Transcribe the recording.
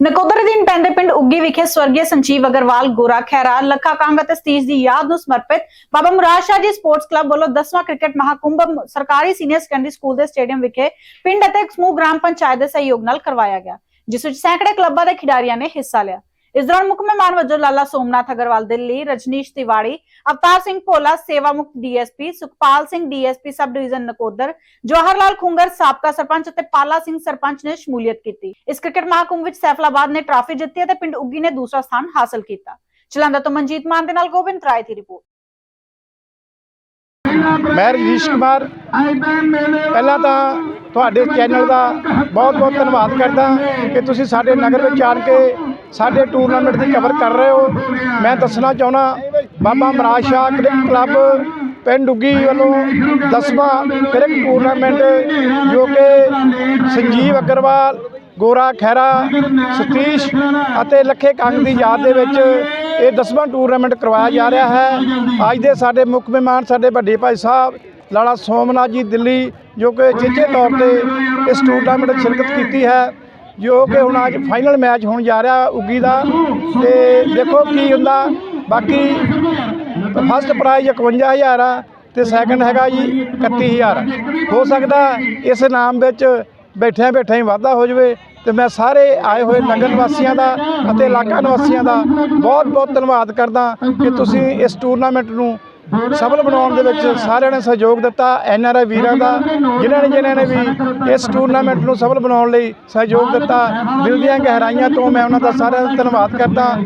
ਨਕੋਦਰ ਅਧੀਨ ਪੈਂਦੇ ਪਿੰਡ ਉੱਗੀ ਵਿਖੇ ਸਵਰਗੀ ਸੰਜੀਵ ਅਗਰਵਾਲ, ਗੋਰਾ ਖੈਰਾ ਲੱਖਾ ਕਾਂਗ ਅਤੇ ਸਤੀਸ਼ ਦੀ ਯਾਦ ਨੂੰ ਸਮਰਪਿਤ ਬਾਬਾ ਮੁਰਾਦ ਸ਼ਾਹ ਜੀ ਸਪੋਰਟਸ ਕਲੱਬ ਵੱਲੋਂ 10ਵਾਂ ਕ੍ਰਿਕਟ ਮਹਾਕੁੰਭ ਸਰਕਾਰੀ ਸੀਨੀਅਰ ਸੈਕੰਡਰੀ ਸਕੂਲ ਦੇ ਸਟੇਡੀਅਮ ਵਿਖੇ ਪਿੰਡ ਅਤੇ ਸਮੂਹ ਗ੍ਰਾਮ ਪੰਚਾਇਤ ਦੇ ਸਹਿਯੋਗ ਨਾਲ ਕਰਵਾਇਆ ਗਿਆ, ਜਿਸ ਵਿੱਚ ਸੈਂਕੜੇ ਕਲੱਬਾਂ ਦੇ ਖਿਡਾਰੀਆਂ ਨੇ ਹਿੱਸਾ ਲਿਆ। ਇਸ ਦੌਰਾਨ ਮੁੱਖ ਮਹਿਮਾਨ ਵਜੋਂ ਲਾਲਾ ਸੋਮਨਾਥ ਅਗਰਵਾਲ ਦਿੱਲੀ ਰਜਨੀਸ਼ ਤਿਵਾੜੀ, ਅਵਤਾਰ ਸਿੰਘ ਭੋਲਾ ਸੇਵਾ ਮੁਕਤ DSP, Sukhpal Singh DSP, sub division Nakodar Jawahar Lal Khungar, ਸਾਬਕਾ ਸਰਪੰਚ ਅਤੇ ਪਾਲਾ ਸਿੰਘ ਸਰਪੰਚ ਨੇ ਸ਼ਮੂਲੀਅਤ ਕੀਤੀ। ਇਸ ਕ੍ਰਿਕਟ ਮਹਾਕੁੰਭ ਵਿੱਚ ਸੈਫਲਾਬਾਦ ਨੇ ਟਰਾਫੀ ਜਿੱਤੀ ਅਤੇ ਪਿੰਡ ਉੱਗੀ ਨੇ ਦੂਸਰਾ ਸਥਾਨ ਹਾਸਲ ਕੀਤਾ। ਚਲੰਦਾ ਤੋਂ ਮਨਜੀਤ ਮਾਨ ਦੇ ਨਾਲ ਗੋਬਿੰਦ ਰਾਏ ਦੀ ਰਿਪੋਰਟ। ਮੈਂ ਰਜੀਸ਼ ਕੁਮਾਰ। ਪਹਿਲਾਂ ਤਾਂ ਤੁਹਾਡੇ ਚੈਨਲ ਦਾ ਬਹੁਤ ਬਹੁਤ ਧੰਨਵਾਦ ਕਰਦਾ ਕਿ ਤੁਸੀਂ ਸਾਡੇ ਨਗਰ ਵਿੱਚ ਆਣ ਕੇ ਸਾਡੇ ਟੂਰਨਾਮੈਂਟ ਦੀ ਕਵਰ ਕਰ ਰਹੇ ਹੋ। ਮੈਂ ਦੱਸਣਾ ਚਾਹੁੰਦਾ, ਬਾਬਾ ਮਰਾਜ ਸ਼ਾਹ ਕ੍ਰਿਕਟ ਕਲੱਬ, ਪਿੰਡ ਡੁੱਗੀ ਵੱਲੋਂ 10ਵਾਂ ਕ੍ਰਿਕਟ ਟੂਰਨਾਮੈਂਟ, ਜੋ ਕਿ ਸੰਜੀਵ ਅਗਰਵਾਲ, ਗੋਰਾ ਖੈਰਾ ਸਤੀਸ਼ ਅਤੇ ਲੱਖੇ ਕੰਗ ਦੀ ਯਾਦ ਦੇ ਵਿੱਚ ਇਹ 10ਵਾਂ ਟੂਰਨਾਮੈਂਟ ਕਰਵਾਇਆ ਜਾ ਰਿਹਾ ਹੈ। ਅੱਜ ਦੇ ਸਾਡੇ ਮੁੱਖ ਮਹਿਮਾਨ ਸਾਡੇ ਵੱਡੇ ਭਾਈ ਸਾਹਿਬ, ਲਾਲਾ ਸੋਮਨਾਥ ਜੀ ਦਿੱਲੀ, ਜੋ ਕਿ ਚੇਚੇ ਤੌਰ ਤੇ ਇਸ ਟੂਰਨਾਮੈਂਟ ਸ਼ਿਰਕਤ ਕੀਤੀ ਹੈ। ਜੋ ਕਿ ਹੁਣ ਅੱਜ ਫਾਈਨਲ ਮੈਚ ਹੋਣ ਜਾ ਰਿਹਾ ਉੱਗੀ ਦਾ। ਤੇ ਦੇਖੋ ਕੀ ਹੁੰਦਾ। ਬਾਕੀ ਫਸਟ ਪ੍ਰਾਈਜ਼ 51000 ਆ ਤੇ ਸੈਕੰਡ ਹੈਗਾ ਜੀ 31000 ਹੋ ਸਕਦਾ ਇਸ ਨਾਮ ਵਿੱਚ ਬੈਠਿਆਂ ਬੈਠਿਆਂ ਹੀ ਵਾਧਾ ਹੋ ਜਾਵੇ ਤੇ ਮੈਂ ਸਾਰੇ ਆਏ ਹੋਏ ਨਗਰ ਨਿਵਾਸੀਆਂ ਦਾ ਅਤੇ ਇਲਾਕਾ ਨਿਵਾਸੀਆਂ ਦਾ ਬਹੁਤ ਬਹੁਤ ਧੰਨਵਾਦ ਕਰਦਾ ਕਿ ਤੁਸੀਂ ਇਸ ਟੂਰਨਾਮੈਂਟ ਨੂੰ ਸਫਲ ਬਣਾਉਣ ਦੇ ਵਿੱਚ ਸਾਰਿਆਂ ਨੇ ਸਹਿਯੋਗ ਦਿੱਤਾ, ਐਨ ਆਰ ਆਈ ਵੀਰਾਂ ਦਾ, ਜਿਨ੍ਹਾਂ ਨੇ ਜਿਨ੍ਹਾਂ ਨੇ ਵੀ ਇਸ ਟੂਰਨਾਮੈਂਟ ਨੂੰ ਸਫਲ ਬਣਾਉਣ ਲਈ ਸਹਿਯੋਗ ਦਿੱਤਾ ਦਿਲ ਦੀਆਂ ਗਹਿਰਾਈਆਂ ਤੋਂ ਮੈਂ ਉਹਨਾਂ ਦਾ ਸਾਰਿਆਂ ਦਾ ਧੰਨਵਾਦ ਕਰਦਾ।